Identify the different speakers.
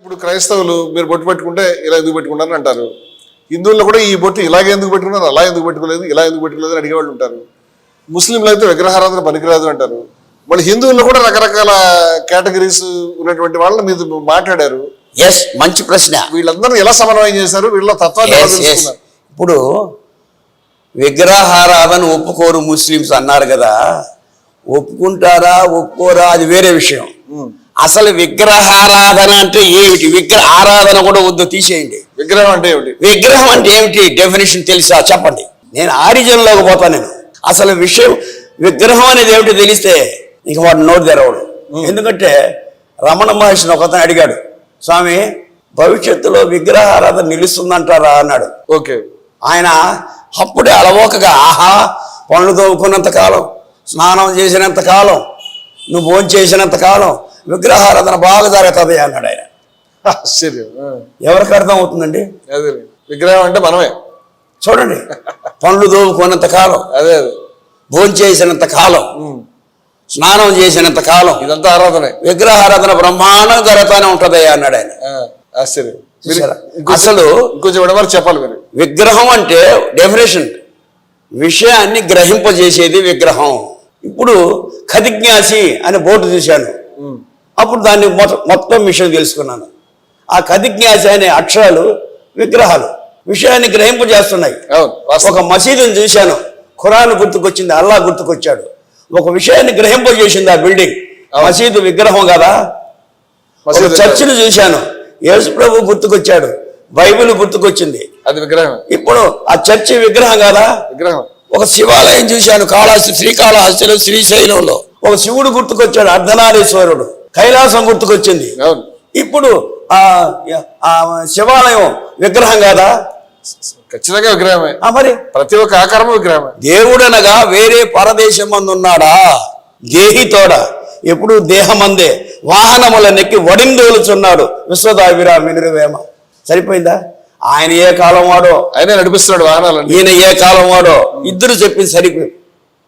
Speaker 1: ఇప్పుడు క్రైస్తవులు మీరు బొట్టు పెట్టుకుంటే ఇలా ఎందుకు పెట్టుకున్నారని అంటారు. హిందువుల్లో కూడా ఈ బొట్టు ఇలాగే ఎందుకు పెట్టుకున్నారు అలా ఎందుకు పెట్టుకోలేదు ఇలా ఎందుకు పెట్టుకోలేదు అని అడిగేవాళ్ళు ఉంటారు. ముస్లింలు అయితే విగ్రహారాధన పనికిరాదు అంటారు. మళ్ళీ హిందువుల్లో కూడా రకరకాల కేటగిరీస్ ఉన్నటువంటి వాళ్ళని మీరు మాట్లాడారు.
Speaker 2: ఎస్ మంచి ప్రశ్న.
Speaker 1: వీళ్ళందరూ ఎలా సమన్వయం చేశారు? వీళ్ళ తత్వాన్ని
Speaker 2: ఇప్పుడు విగ్రహారాధన ఒప్పుకోరు ముస్లిమ్స్ అన్నారు కదా. ఒప్పుకుంటారా ఒప్పుకోరా అది వేరే విషయం. అసలు విగ్రహారాధన అంటే ఏమిటి? విగ్రహ ఆరాధన కూడా వద్దు తీసేయండి.
Speaker 1: విగ్రహం అంటే ఏమిటి?
Speaker 2: విగ్రహం అంటే ఏమిటి? డెఫినేషన్ తెలుసా? చెప్పండి. నేను ఆరిజిన్లోకి పోతాను నేను. అసలు విషయం విగ్రహం అనేది ఏమిటి తెలిస్తే ఇంక వాడు నోటు తెరవడు. ఎందుకంటే రమణ మహర్షిని ఒకతను అడిగాడు స్వామి భవిష్యత్తులో విగ్రహారాధన నిలుస్తుందంటారా? అన్నాడు.
Speaker 1: ఓకే.
Speaker 2: ఆయన అప్పుడే అలవోకగా ఆహా పనులు తవ్వుకున్నంత కాలం స్నానం చేసినంత కాలం నువ్వు భోజనం చేసినంత కాలం విగ్రహారాధన బాగా జరుగుతుంది అన్నాడు ఆయన.
Speaker 1: ఆశ్చర్యం.
Speaker 2: ఎవరికి అర్థం అవుతుందండి?
Speaker 1: అదే విగ్రహం అంటే మనమే.
Speaker 2: చూడండి పనులు తోముకున్నంత కాలం
Speaker 1: అదే అదే.
Speaker 2: భోజనం చేసినంత కాలం. స్నానం చేసినంత కాలం
Speaker 1: ఇదంతా ఆరాధనే.
Speaker 2: విగ్రహారాధన బ్రహ్మాండం జరుగుతానే ఉంటది అన్నాడు ఆయన.
Speaker 1: ఆశ్చర్యం.
Speaker 2: అసలు
Speaker 1: ఇంకొంచెం చెప్పాలి మీరు.
Speaker 2: విగ్రహం అంటే డెఫినేషన్ విషయాన్ని గ్రహింపజేసేది విగ్రహం. ఇప్పుడు ఖదిజ్ఞాసి అనే బోర్డు చూశాను. అప్పుడు దాన్ని మొత్తం విషయం తెలుసుకున్నాను. ఆ ఖదిజ్ఞాసి అనే అక్షరాలు విగ్రహాలు విషయాన్ని గ్రహింపజేస్తున్నాయి. ఒక మసీదుని చూశాను. ఖురాన్ గుర్తుకొచ్చింది అల్లా గుర్తుకొచ్చాడు. ఒక విషయాన్ని గ్రహింపజేసింది ఆ బిల్డింగ్. మసీదు విగ్రహం కదా? చర్చిని చూశాను. యేసు ప్రభు గుర్తుకొచ్చాడు. బైబిల్ గుర్తుకొచ్చింది.
Speaker 1: అది విగ్రహం.
Speaker 2: ఇప్పుడు ఆ చర్చి విగ్రహం కదా?
Speaker 1: విగ్రహం.
Speaker 2: ఒక శివాలయం చూశాను కాళహస్తి శ్రీకాళహస్తిలో శ్రీశైలంలో. ఒక శివుడు గుర్తుకొచ్చాడు అర్ధనారీశ్వరుడు. కైలాసం గుర్తుకొచ్చింది. ఇప్పుడు ఆ శివాలయం విగ్రహం కాదా?
Speaker 1: ఖచ్చితంగా విగ్రహమే.
Speaker 2: మరి?
Speaker 1: ప్రతి ఒక్క ఆకారము విగ్రహమే.
Speaker 2: దేవుడనగా వేరే పరదేశం మందు ఉన్నాడా దేహితోడ ఎప్పుడు దేహమందే. వాహనముల నెక్కి వడిందోలుచున్నాడు విశ్వదాభిరామి నిర్వేమ. సరిపోయిందా? ఆయన ఏ కాలం వాడో?
Speaker 1: ఆయనే నడిపిస్తున్నాడు వాహనాలన్నీ.
Speaker 2: ఈయన ఏ కాలం వాడో? ఇద్దరు చెప్పింది సరిపోయి